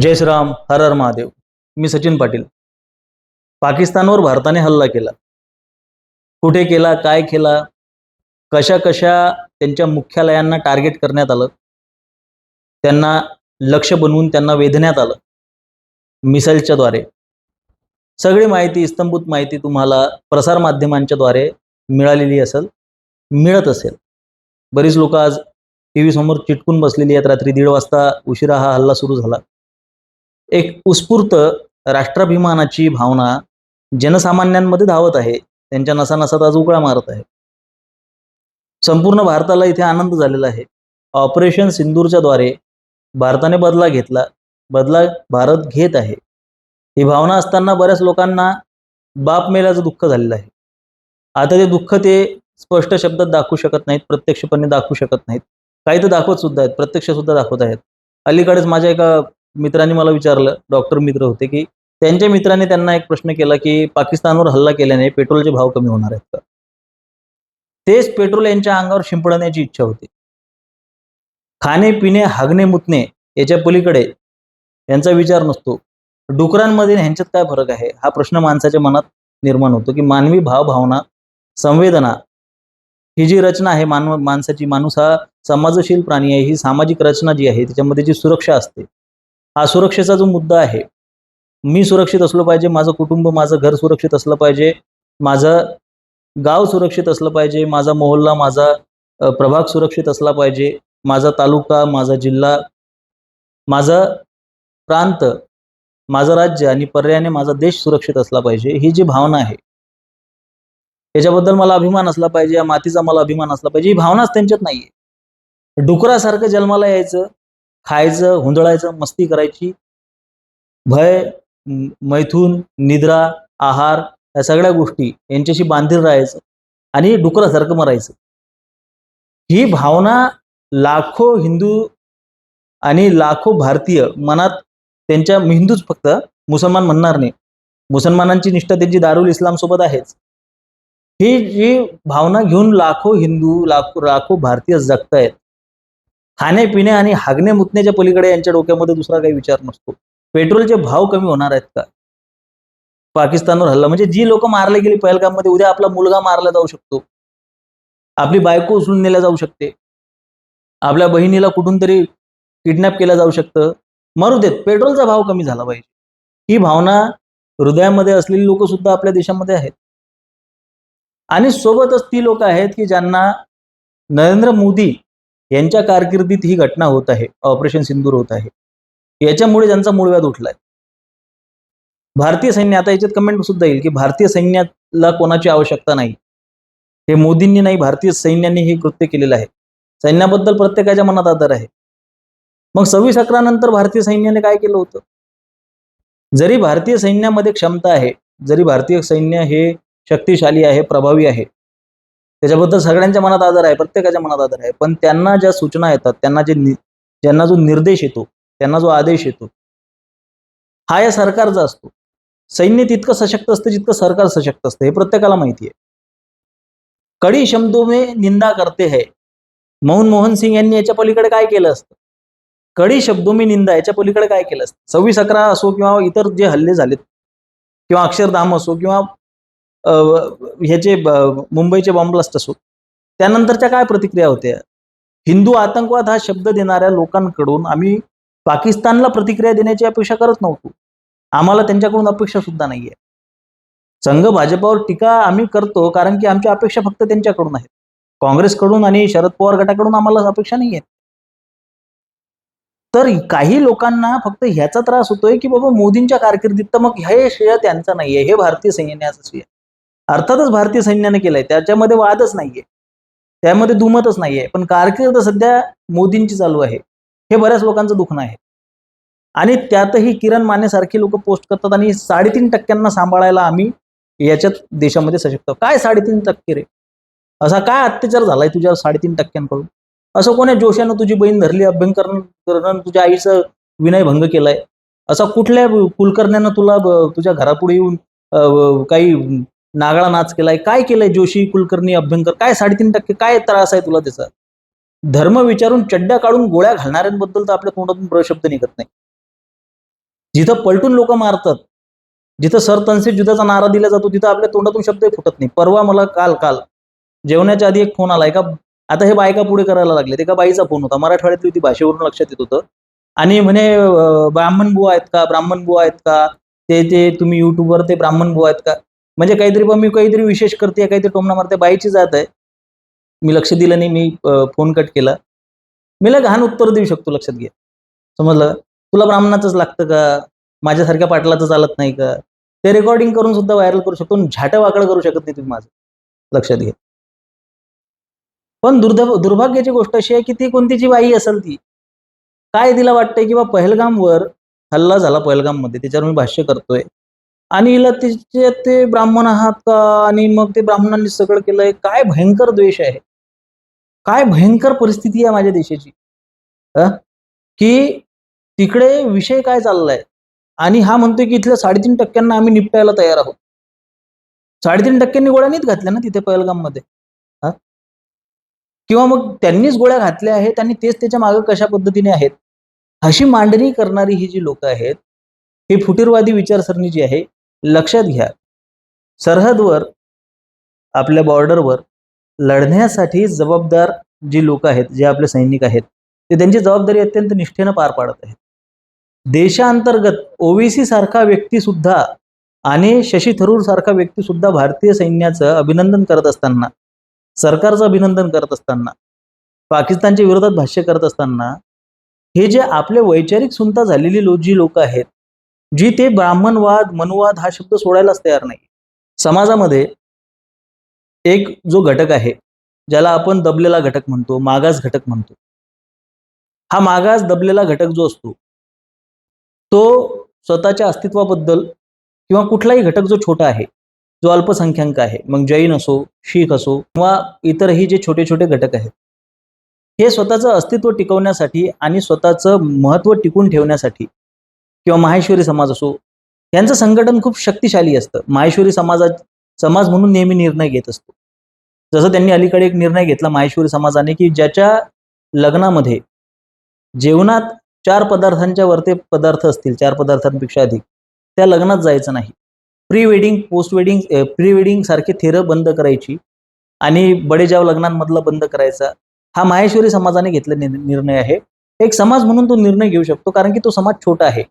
जय श्रीराम हर हर महादेव मी सचिन पाटील. पाकिस्तानवर भारताने हल्ला केला. कुठे केला काय केला कशा कशा त्यांच्या मुख्यालयांना टार्गेट करण्यात आलं त्यांना लक्ष बनवून त्यांना वेधण्यात आलं मिसाईलच्या द्वारे. सगळी माहिती इस्तंभूत माहिती तुम्हाला प्रसारमाध्यमांच्या द्वारे मिळालेली असेल मिळत असेल. बरीच लोक आज टी व्ही समोर चिटकून बसलेली आहेत. रात्री दीड वाजता उशिरा हा हल्ला सुरू झाला. एक उत्स्फूर्त राष्ट्राभिमानाची भावना जनसामान्यांमध्ये धावत आहे. त्यांच्या नसानसात आज उकळा मारत आहे. संपूर्ण भारताला इथे आनंद झालेला आहे. ऑपरेशन सिंदूरच्या द्वारे भारताने बदला घेतला बदला भारत घेत आहे. ही भावना असताना बऱ्याच लोकांना बाप मेल्याचं दुःख झालेलं आहे. आता ते दुःख ते स्पष्ट शब्दात दाखवू शकत नाहीत प्रत्यक्षपणे दाखवू शकत नाहीत. काही तर दाखवत सुद्धा आहेत प्रत्यक्ष सुद्धा दाखवत आहेत. अलीकडेच माझ्या एका मित्रांनी मला विचारलं डॉक्टर मित्र होते की त्यांच्या मित्राने त्यांना एक प्रश्न केला की पाकिस्तानवर हल्ला केल्याने पेट्रोलचे भाव कमी होणार आहेत का? तेच पेट्रोल यांच्या अंगावर शिंपडण्याची इच्छा होती. खाणे पिणे हागणे मुतणे याच्या पलीकडे यांचा विचार नसतो. डुकरांमध्ये ह्यांच्यात काय फरक आहे? हा प्रश्न माणसाच्या मनात निर्माण होतो की मानवी भावभावना संवेदना ही जी रचना आहे मानव माणसाची माणूस हा समाजशील प्राणी आहे ही सामाजिक रचना जी आहे त्याच्यामध्ये जी सुरक्षा असते हा सुरक्षेचा जो मुद्दा आहे मी सुरक्षित असलो पाहिजे माझं कुटुंब माझं घर सुरक्षित असलं पाहिजे माझं गाव सुरक्षित असलं पाहिजे माझा मोहल्ला माझा प्रभाग सुरक्षित असला पाहिजे माझा तालुका माझा जिल्हा माझा प्रांत माझं राज्य आणि पर्यायाने माझा देश सुरक्षित असला पाहिजे ही जी भावना आहे याच्याबद्दल मला अभिमान असला पाहिजे या मातीचा मला अभिमान असला पाहिजे ही भावनाच त्यांच्यात नाहीये. डुकरासारखं जन्माला यायचं खायचं हुंदळायचं मस्ती करायची. भय मैथून निद्रा आहार या सगळ्या गोष्टी यांच्याशी बांधील राहायचं आणि डुकरासारखं मरायचं. ही भावना लाखो हिंदू आणि लाखो भारतीय मनात त्यांच्या हिंदूच फक्त मुसलमान म्हणणार नाही. मुसलमानांची निष्ठा त्यांची दारुल इस्लाम सोबत आहेच. ही जी भावना घेऊन लाखो हिंदू लाखो लाखो भारतीय जगतायत खाणे पिणे आणि हागणे मुतण्याच्या पलीकडे यांच्या डोक्यामध्ये दुसरा काही विचार नसतो. पेट्रोलचे भाव कमी होणार आहेत का? पाकिस्तानवर हल्ला म्हणजे जी लोक मारले गेली पहलगाममध्ये उद्या आपला मुलगा मारला जाऊ शकतो. आपली बायको उचलून नेल्या जाऊ शकते. आपल्या बहिणीला कुठून तरी किडनॅप केलं जाऊ शकतं. मरू देत पेट्रोलचा भाव कमी झाला पाहिजे. ही भावना हृदयामध्ये असलेली लोक सुद्धा आपल्या देशामध्ये आहेत. आणि सोबतच ती लोक आहेत की ज्यांना नरेंद्र मोदी यांच्या कारकिर्दीत ही घटना होत आहे. ऑपरेशन सिंदूर होत आहे. याच्यामुळे त्यांचा मूळव्याध उठलाय. भारतीय सैन्य आता याच्यात कमेंट सुद्धा येईल की भारतीय सैन्याला कोणाची आवश्यकता नाही. हे मोदींनी नाही भारतीय सैन्याने हे कृत्य केलेलं आहे. सैन्याबद्दल प्रत्येकाच्या मनात आदर आहे. मग सव्वीस अकरा नंतर भारतीय सैन्याने काय केलं होतं? जरी भारतीय सैन्यामध्ये क्षमता आहे जरी भारतीय सैन्य हे शक्तिशाली आहे प्रभावी आहे त्याच्याबद्दल सगळ्यांच्या मनात आदर आहे प्रत्येकाच्या मनात आदर आहे. पण त्यांना ज्या सूचना येतात त्यांना जे ज्यांना जो निर्देश येतो त्यांना जो आदेश येतो हा या सरकारचा असतो. सैन्य तितकं सशक्त असतं जितकं सरकार सशक्त असतं हे प्रत्येकाला माहिती आहे. कडी शब्दों में निंदा करते है. मनमोहन सिंग यांनी याच्या पलीकडे काय केलं असतं? कडी शब्दो मी निंदा याच्या पलीकडे काय केलं असतं? सव्वीस अकरा असो किंवा इतर जे हल्ले झालेत किंवा अक्षरधाम असो किंवा ह्याचे मुंबईचे बॉम्बलास्ट असो त्यानंतरच्या काय प्रतिक्रिया होत्या? हिंदू आतंकवाद हा शब्द देणाऱ्या लोकांकडून आम्ही पाकिस्तानला प्रतिक्रिया देण्याची अपेक्षा करत नव्हतो. आम्हाला त्यांच्याकडून अपेक्षा सुद्धा नाहीये. संघ भाजपावर टीका आम्ही करतो कारण की आमच्या अपेक्षा फक्त त्यांच्याकडून आहेत. काँग्रेसकडून आणि शरद पवार गटाकडून आम्हाला अपेक्षा नाही आहेत तर काही लोकांना फक्त ह्याचा त्रास होतोय की बाबा मोदींच्या कारकिर्दीत तर मग हे श्रेय त्यांचं नाहीये हे भारतीय सैन्याचं श्रेय. अर्थातच भारतीय सैन्याने केलंय. त्याच्यामध्ये वादच नाहीये. त्यामध्ये दुमतच नाहीये. पण कारकीर्द सध्या मोदींची चालू आहे. हे बऱ्याच लोकांचं दुखणं आहे. आणि त्यातही किरण माने सारखी लोक पोस्ट करतात आणि साडेतीन टक्क्यांना सांभाळायला आम्ही याच्यात देशामध्ये सशक्त काय साडेतीन टक्के रे? असा काय अत्याचार झालाय तुझ्या साडेतीन टक्क्यांकडून? असं कोण्या जोशानं तुझी बहीण धरली अभ्यंकरण करण तुझ्या आईचं विनयभंग केलाय? असा कुठल्या कुलकर्ण्यानं तुला तुझ्या घरापुढे येऊन काही नागळा नाच केलाय काय केलंय जोशी कुलकर्णी अभ्यंकर काय साडेतीन टक्के काय त्रास आहे तुला त्याचा? धर्म विचारून चड्ड्या काढून गोळ्या घालणाऱ्यांबद्दल तर आपल्या तोंडातून प्रशब्द निघत नाही. जिथं पलटून लोक मारतात जिथं सरतनसे जुदाचा नारा दिला जातो तिथं आपल्या तोंडातून शब्दही फुटत नाही. परवा मला काल काल जेवणाच्या आधी एक फोन आला एका आता हे बायका पुढे करायला लागले एका बाईचा फोन होता मराठवाड्यातली होती भाषेवरून लक्षात येत होतं. आणि म्हणे ब्राह्मण बुवा आहेत का ब्राह्मण बुवा आहेत का ते ते तुम्ही युट्यूबवर ते ब्राह्मण बुवा आहेत का? म्हणजे काहीतरी पण मी काहीतरी विशेष करते काहीतरी टोमणा मारते बाईची जात आहे. मी लक्ष दिलं नाही मी फोन कट केला. मी लय घाण उत्तर देऊ शकतो लक्षात घे. समजलं? तुला ब्राह्मणाचंच लागतं का? माझ्यासारख्या पाटलाचं चालत नाही का? ते रेकॉर्डिंग करून सुद्धा व्हायरल करू शकतो झाटं वाकडं करू शकत नाही तुम्ही माझं. लक्षात घे. पण दुर्दैव दुर्भाग्याची गोष्ट अशी आहे की ती कोणतीची बाई असेल ती? काय तिला वाटतंय किंवा पहलगामवर हल्ला झाला पहलगाममध्ये त्याच्यावर मी भाष्य करतोय. आणि हिला तिचे ते ब्राह्मण आहात का? आणि मग ते ब्राह्मणांनी सगळं केलंय. काय भयंकर द्वेष आहे. काय भयंकर परिस्थिती आहे माझ्या देशाची. की तिकडे विषय काय चाललाय? आणि हा म्हणतोय की इथल्या साडेतीन टक्क्यांना आम्ही निपटायला तयार आहोत. साडेतीन टक्क्यांनी गोळ्या नाहीत घातल्या ना तिथे पहलगाममध्ये? किंवा मग त्यांनीच गोळ्या घातल्या आहेत आणि तेच त्याच्यामागे कशा पद्धतीने आहेत? अशी मांडणी करणारी ही जी लोक आहेत हे फुटीरवादी विचारसरणी जी आहे लक्षात घ्या. सरहदवर आपल्या बॉर्डरवर लढण्यासाठी जबाबदार जी लोक आहेत जे आपले सैनिक आहेत ते त्यांची जबाबदारी अत्यंत निष्ठेनं पार पाडत आहेत. देशांतर्गत ओवीसी सारखा व्यक्ती सुद्धा आणि शशी थरूर सारखा व्यक्ती सुद्धा भारतीय सैन्याचं अभिनंदन करत असताना सरकारचं अभिनंदन करत असताना पाकिस्तानच्या विरोधात भाष्य करत असताना हे जे आपले वैचारिक सुनता झालेली लो जी लोक आहेत जी ते ब्राह्मणवाद मनुवाद हा शब्द सोडायलाच तयार नाही. समाजामध्ये एक जो घटक आहे ज्याला आपण दबलेला घटक म्हणतो मागास घटक म्हणतो. हा मागास दबलेला घटक जो असतो तो स्वतःच्या अस्तित्वाबद्दल किंवा कुठलाही घटक जो छोटा आहे जो अल्पसंख्याक आहे मग जैन असो शीख असो किंवा इतरही जे छोटे छोटे घटक आहेत हे स्वतःचं अस्तित्व टिकवण्यासाठी आणि स्वतःचं महत्त्व टिकून ठेवण्यासाठी किंवा माहेश्वरी समाज असो यांचं संघटन खूप शक्तिशाली असतं. माहेश्वरी समाजा समाज म्हणून नेहमी निर्णय घेत असतो. जसं त्यांनी अलीकडे एक निर्णय घेतला माहेश्वरी समाजाने की ज्याच्या लग्नामध्ये जेवणात चार पदार्थांच्या वरते पदार्थ असतील चार पदार्थांपेक्षा अधिक त्या लग्नात जायचं नाही. Pre wedding post wedding pre wedding सारखे थेरं बंद करायची आणि बडेजाव लग्नांमधलं बंद करायचा हा माहेश्वरी समाजाने घेतलेला निर्णय आहे. एक समाज म्हणून तो निर्णय घेऊ शकतो कारण की तो समाज छोटा आहे.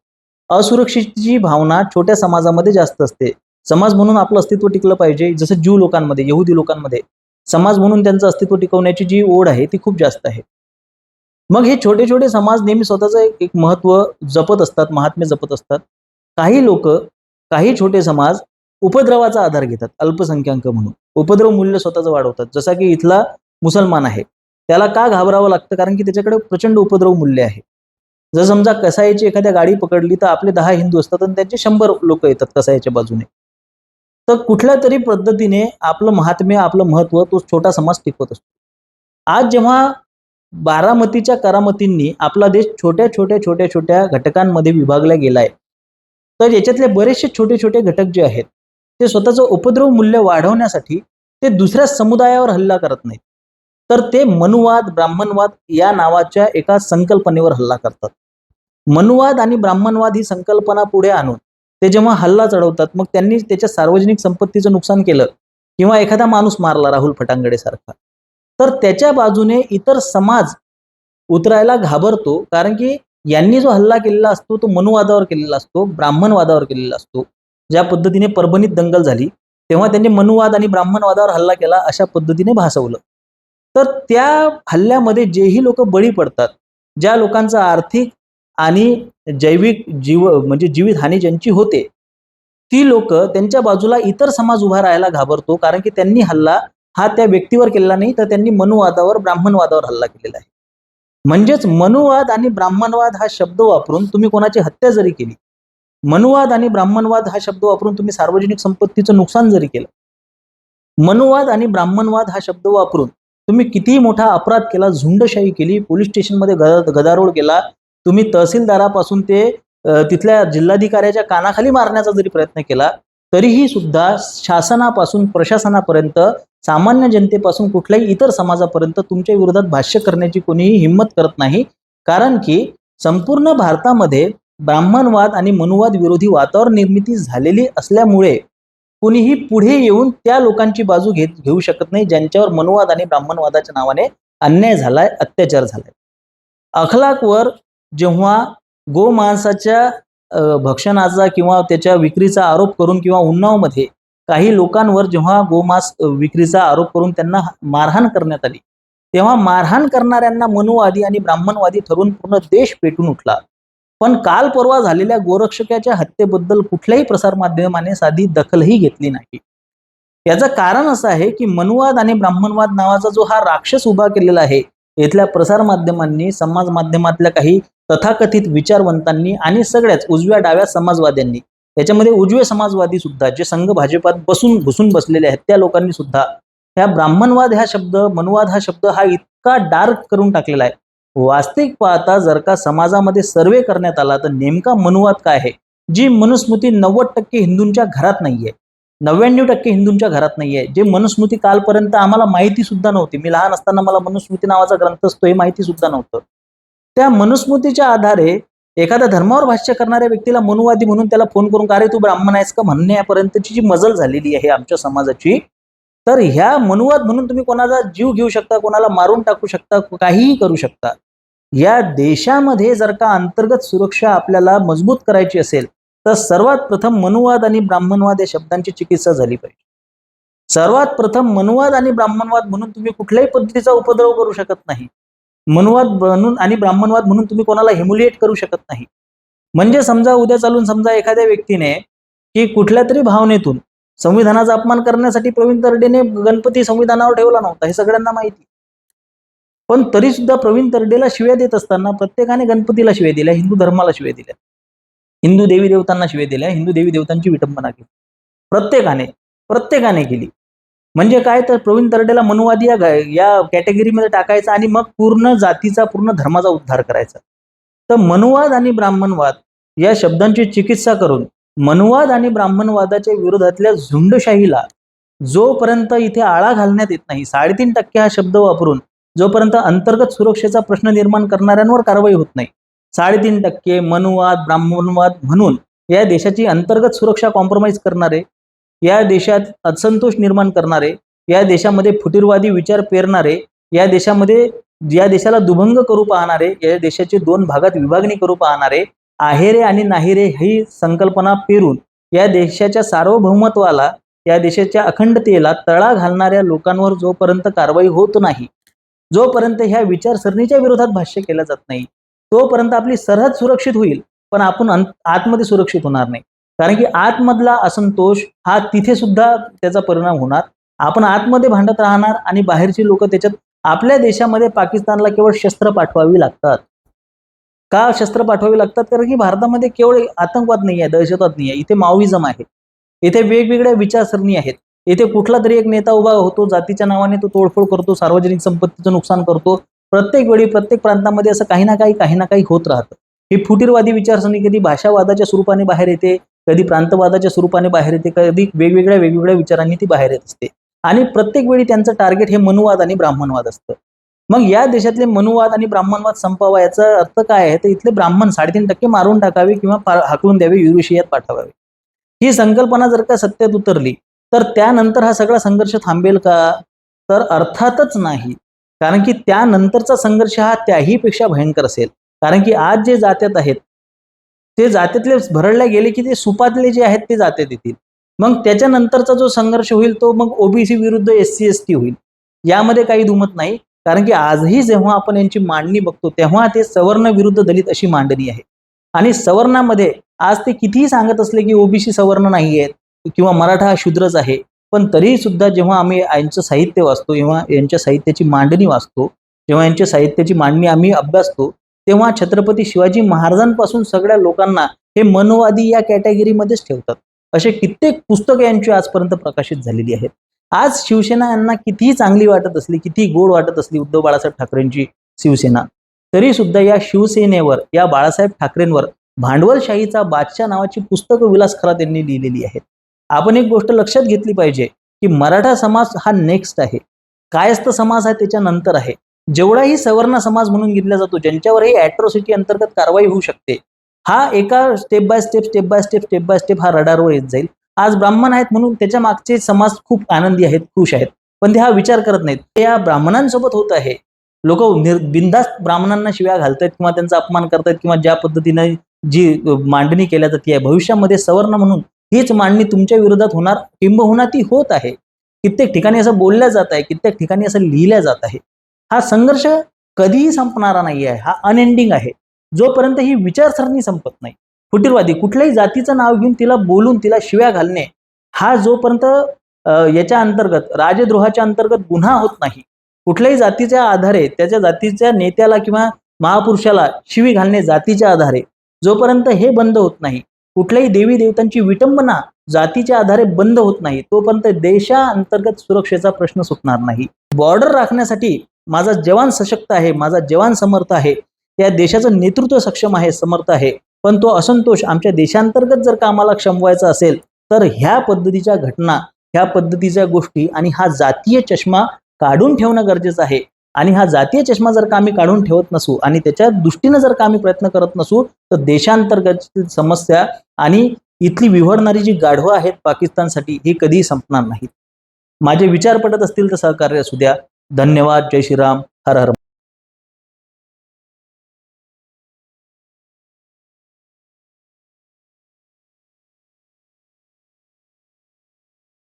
असुरक्षितची भावना छोट्या समाजामध्ये जास्त असते. समाज म्हणून आपलं अस्तित्व टिकलं पाहिजे जसं ज्यू लोकांमध्ये यहुदी लोकांमध्ये. समाज म्हणून त्यांचं अस्तित्व टिकवण्याची जी ओढ आहे ती खूप जास्त आहे. मग हे छोटे छोटे समाज नेहमी स्वतःचं एक एक महत्त्व जपत असतात महात्म्य जपत असतात. काही लोक काही छोटे समाज उपद्रवाचा आधार घेतात अल्पसंख्याक म्हणून. उपद्रव मूल्य स्वतःचं वाढवतात. जसा की इथला मुसलमान आहे त्याला का घाबरावं लागतं? कारण की त्याच्याकडे प्रचंड उपद्रव मूल्य आहे. जर समजा कसायची एखाद्या गाडी पकडली तर आपले दहा हिंदू असतात आणि त्यांचे शंभर लोक येतात कसायाच्या बाजूने. तर कुठल्या तरी पद्धतीने आपलं महात्म्य आपलं महत्त्व तो छोटा समाज टिकवत असतो. आज जेव्हा बारामतीच्या करामतींनी आपला देश छोट्या छोट्या छोट्या छोट्या घटकांमध्ये विभागला गेलाय तर याच्यातले बरेचसे छोटे छोटे घटक जे आहेत ते स्वतःचं उपद्रव मूल्य वाढवण्यासाठी ते दुसऱ्या समुदायावर हल्ला करत नाहीत. तर ते मनुवाद ब्राह्मणवाद या नावाच्या एका संकल्पनेवर हल्ला करतात. मनुवाद आणि ब्राह्मणवाद ही संकल्पना पुढे आणून ते जेव्हा हल्ला चढवतात मग त्यांनी त्याच्या सार्वजनिक संपत्तीचं नुकसान केलं किंवा एखादा माणूस मारला राहुल फटांगडे सारखा. तर त्याच्या बाजूने इतर समाज उतरायला घाबरतो कारण की यांनी जो हल्ला केलेला असतो तो मनुवादावर केलेला असतो ब्राह्मणवादावर केलेला असतो. ज्या पद्धतीने परभणीत दंगल झाली तेव्हा त्यांनी मनुवाद आणि ब्राह्मणवादावर हल्ला केला अशा पद्धतीने भासवलं. तर त्या हल्ल्यामध्ये जेही लोक बळी पडतात ज्या लोकांचा आर्थिक आणि जैविक जीव म्हणजे जीवितहानी ज्यांची होते ती लोक त्यांच्या बाजूला इतर समाज उभा राहायला घाबरतो कारण की त्यांनी हल्ला हा त्या व्यक्तीवर केलेला नाही तर त्यांनी मनुवादावर ब्राह्मणवादावर हल्ला केलेला आहे. म्हणजेच मनुवाद आणि ब्राह्मणवाद हा शब्द वापरून तुम्ही कोणाची हत्या जरी केली मनुवाद आणि ब्राह्मणवाद हा शब्द वापरून तुम्ही सार्वजनिक संपत्तीचं नुकसान जरी केलं मनुवाद आणि ब्राह्मणवाद हा शब्द वापरून तुम्ही कितीही मोठा अपराध केला झुंडशाही केली पोलीस स्टेशनमध्ये गदा गदारोळ केला तुम्ही तहसीलदारापासून ते तिथल्या जिल्हाधिकाऱ्याच्या कानाखाली मारण्याचा जरी प्रयत्न केला तरीही सुद्धा शासनापासून प्रशासनापर्यंत सामान्य जनतेपासून कुठल्याही इतर समाजापर्यंत तुमच्या विरोधात भाष्य करण्याची कोणीही हिंमत करत नाही. कारण की संपूर्ण भारतामध्ये ब्राह्मणवाद आणि मनुवाद विरोधी वातावरण निर्मिती झालेली असल्यामुळे कोणीही पुढे येऊन त्या लोकांची बाजू घेत घेऊ शकत नाही ज्यांच्यावर मनुवाद आणि ब्राह्मणवादाच्या नावाने अन्याय झालाय अत्याचार झालाय. अखलाकवर जेव्हा गोमांसाच्या भक्षणाचा किंवा त्याच्या विक्रीचा आरोप करून किंवा उन्नावमध्ये काही लोकांवर जेव्हा गोमांस विक्रीचा आरोप करून त्यांना मारहाण करण्यात आली तेव्हा मारहाण करणाऱ्यांना मनुवादी आणि ब्राह्मणवादी ठरवून पूर्ण देश पेटून उठला. पण काल परवा झालेल्या गोरक्षकाच्या हत्येबद्दल कुठल्याही प्रसारमाध्यमाने साधी दखलही घेतली नाही. याचं कारण असं आहे की मनुवाद आणि ब्राह्मणवाद नावाचा जो हा राक्षस उभा केलेला आहे इथल्या प्रसारमाध्यमांनी समाज माध्यमातल्या काही तथाकथित विचारवंतांनी आणि सगळ्याच उजव्या डाव्या समाजवाद्यांनी त्याच्यामध्ये उजवे समाजवादी सुद्धा जे संघ भाजपात बसून घुसून बसलेले आहेत त्या लोकांनी सुद्धा ह्या ब्राह्मणवाद हा शब्द मनुवाद हा शब्द हा इतका डार्क करून टाकलेला आहे. वास्तविक पाहता जर का समाजामध्ये सर्वे करण्यात आला तर नेमका मनुवाद काय आहे? जी मनुस्मृती नव्वद टक्के हिंदूंच्या घरात नाहीये. नव्याण्णव टक्के हिंदूंच्या घरात नाहीये. जे मनुस्मृती कालपर्यंत आम्हाला माहिती सुद्धा नव्हती. मी लहान असताना मला मनुस्मृती नावाचा ग्रंथ असतो हे माहिती सुद्धा नव्हतं. त्या मनुस्मृतीच्या आधारे एखाद्या धर्मावर भाष्य करणाऱ्या व्यक्तीला मनुवादी म्हणून त्याला फोन करून का रे तू ब्राह्मण आहेस का? म्हणण्यापर्यंतची जी मजल झालेली आहे आमच्या समाजाची तर ह्या मनुवाद म्हणून तुम्ही कोणाचा जीव घेऊ शकता कोणाला मारून टाकू शकता काहीही करू शकता. या देशामध्ये जर का अंतर्गत सुरक्षा आपल्याला मजबूत करायची असेल तर सर्वात प्रथम मनुवाद आणि ब्राह्मणवाद या शब्दांची चिकित्सा झाली पाहिजे. सर्वात प्रथम मनुवाद आणि ब्राह्मणवाद म्हणून तुम्ही कुठल्याही पद्धतीचा उपद्रव करू शकत नाही. मनुवाद म्हणून आणि ब्राह्मणवाद म्हणून तुम्ही कोणाला हिम्युलिएट करू शकत नाही. म्हणजे समजा उद्या चालून समजा एखाद्या व्यक्तीने की कुठल्या तरी भावनेतून संविधानाचा अपमान करण्यासाठी प्रवीण तरडेने गणपती संविधानावर ठेवला नव्हता हे सगळ्यांना माहिती पण तरी सुद्धा प्रवीण तरडेला शिव्या देत असताना प्रत्येकाने गणपतीला शिव्या दिल्या हिंदू धर्माला शिव्या दिल्या. हिंदू देवी देवतांना शिवे दिल्या हिंदू देवी देवतांची विटंबना केली. प्रत्येकाने प्रत्येकाने केली. म्हणजे काय तर प्रवीण तरडेला मनुवादी या या कॅटेगरीमध्ये टाकायचा आणि मग पूर्ण जातीचा पूर्ण धर्माचा उद्धार करायचा. तर मनुवाद आणि ब्राह्मणवाद या शब्दांची चिकित्सा करून मनुवाद आणि ब्राह्मणवादाच्या विरोधातल्या झुंडशाहीला जोपर्यंत इथे आळा घालण्यात येत नाही साडेतीन टक्के हा शब्द वापरून जोपर्यंत अंतर्गत सुरक्षेचा प्रश्न निर्माण करणाऱ्यांवर कारवाई होत नाही साडेतीन टक्के मनुवाद ब्राह्मणवाद म्हणून या देशाची अंतर्गत सुरक्षा कॉम्प्रोमाइज करणारे या देशात असंतोष निर्माण करणारे या देशामध्ये फुटीरवादी विचार पेरणारे या देशामध्ये या देशाला दुभंग करू पाहणारे या देशाची दोन भागात विभागणी करू पाहणारे आहेरे आणि नाहिरे ही संकल्पना पेरून या देशाच्या सार्वभौमत्वाला या देशाच्या अखंडतेला तळा घालणाऱ्या लोकांवर जोपर्यंत कारवाई होत नाही जोपर्यंत ह्या विचारसरणीच्या विरोधात भाष्य केलं जात नाही तोपर्यंत आपली सरहद सुरक्षित होईल पण आपण आतमध्ये सुरक्षित होणार नाही. कारण की आतमधला असंतोष हा तिथे सुद्धा त्याचा परिणाम होणार. आपण आतमध्ये भांडत राहणार आणि बाहेरची लोक त्याच्यात आपल्या देशामध्ये पाकिस्तानला केवळ शस्त्र पाठवावी लागतात. का शस्त्र पाठवावी लागतात? कारण की भारतामध्ये केवळ आतंकवाद नाही आहे दहशतवाद नाही आहे. इथे माओइझम आहे. इथे वेगवेगळ्या विचारसरणी आहेत. इथे कुठला तरी एक नेता उभा होतो जातीच्या नावाने तो तोडफोड करतो सार्वजनिक संपत्तीचं नुकसान करतो. प्रत्येक वेळी प्रत्येक प्रांतामध्ये असं काही ना काही काही ना काही होत राहतं. ही फुटीरवादी विचारसरणी कधी भाषावादाच्या स्वरूपाने बाहेर येते कधी प्रांतवादाच्या स्वरूपाने बाहेर येते कधी वेगवेगळ्या वेगवेगळ्या विचारांनी ती बाहेर येत असते. आणि प्रत्येक वेळी त्यांचं टार्गेट हे मनुवाद आणि ब्राह्मणवाद असतं. मग या देशातले मनुवाद आणि ब्राह्मणवाद संपावा याचा अर्थ काय आहे? तर इथले ब्राह्मण साडेतीन टक्के मारून टाकावे किंवा हाकलून द्यावे युरोशियात पाठवावे. ही संकल्पना जर का सत्यात उतरली तर त्यानंतर हा सगळा संघर्ष थांबेल का? तर अर्थातच नाही. कारण की त्यानंतरचा संघर्ष हा त्याही पेक्षा भयंकर असेल. कारण की आज जे जात्यात आहेत ते जात्यातले भरडले गेले की ते सुपातले जे आहेत ते जात्यात येतील मग त्याच्यानंतरचा जो संघर्ष होईल तो मग ओबीसी विरुद्ध एस सी एस टी होईल. यामध्ये काही दुमत नाही. कारण की आजही जेव्हा आपण यांची मांडणी बघतो तेव्हा ते सवर्ण विरुद्ध दलित अशी मांडणी आहे. आणि सवर्णामध्ये आज ते कितीही सांगत असले की ओबीसी सवर्ण नाही आहेत किंवा मराठा हा शूद्रच आहे पण तरीही सुद्धा जेव्हा आम्ही यांचं साहित्य वाचतो किंवा यांच्या साहित्याची मांडणी वाचतो जेव्हा यांच्या साहित्याची मांडणी आम्ही अभ्यासतो तेव्हा छत्रपती शिवाजी महाराजांपासून सगळ्या लोकांना हे मनवादी या कॅटेगरीमध्येच ठेवतात. असे कित्येक पुस्तकं यांची आजपर्यंत प्रकाशित झालेली आहेत. आज शिवसेना यांना कितीही चांगली वाटत असली कितीही गोड वाटत असली उद्धव बाळासाहेब ठाकरेंची शिवसेना तरी सुद्धा या शिवसेनेवर या बाळासाहेब ठाकरेंवर भांडवलशाहीचा बादशाह नावाची पुस्तकं विलास खरात यांनी लिहिलेली आहेत. आपण एक गोष्ट लक्षात घेतली पाहिजे की मराठा समाज हा नेक्स्ट आहे. कायस्थ समाज हा त्याच्यानंतर आहे. जेवढाही सवर्ण समाज म्हणून घेतला जातो ज्यांच्यावरही ॲट्रॉसिटी अंतर्गत कारवाई होऊ शकते हा एका step by step step by step step by step हा रडारवर येत जाईल. आज ब्राह्मण आहेत म्हणून त्याच्या मागचे समाज खूप आनंदी आहेत खुश आहेत पण ते हा विचार करत नाहीत. ते या ब्राह्मणांसोबत होत आहे. लोक बिंदास्त ब्राह्मणांना शिव्या घालतायत किंवा त्यांचा अपमान करतायत किंवा ज्या पद्धतीने जी मांडणी केल्या जाते आहे भविष्यामध्ये सवर्ण म्हणून हीच मांडणी तुमच्या विरोधात होणार किंबहुना ती होत आहे. कित्येक ठिकाणी असं बोलल्या जात आहे कित्येक ठिकाणी असं लिहिल्या जात आहे. हा संघर्ष कधीही संपणारा नाही आहे हा अनएंडिंग आहे. जोपर्यंत ही विचारसरणी संपत नाही. फुटीरवादी कुठल्याही जातीचं नाव घेऊन तिला बोलून तिला शिव्या घालणे हा जोपर्यंत याच्या अंतर्गत राजद्रोहाच्या अंतर्गत गुन्हा होत नाही कुठल्याही जातीच्या आधारे त्याच्या जातीच्या नेत्याला किंवा महापुरुषाला शिवी घालणे जातीच्या आधारे जोपर्यंत हे बंद होत नाही कुठल्याही देवी देवतांची विटंबना जातीच्या आधारे बंद होत नाही तोपर्यंत देशा अंतर्गत सुरक्षेचा प्रश्न सुटणार नाही. बॉर्डर राखण्यासाठी माझा जवान सशक्त आहे माझा जवान समर्थ आहे या देशाचं नेतृत्व सक्षम आहे समर्थ आहे पण तो असंतोष आमच्या देशांतर्गत जर का आम्हाला क्षमवायचा असेल तर ह्या पद्धतीच्या घटना ह्या पद्धतीच्या गोष्टी आणि हा जातीय चष्मा काढून ठेवणं गरजेचं आहे. आणि हा जातीय चष्मा जर का आम्ही काढून ठेवत नसू आणि त्याच्या दृष्टीनं जर का आम्ही प्रयत्न करत नसू तर देशांतर्गत समस्या आणि इथली विव्हळणारी जी गाढवं आहेत पाकिस्तानसाठी ही कधीही संपणार नाहीत. माझे विचार पटत असतील तर सहकार्य असू द्या. धन्यवाद. जय श्रीराम. हर हर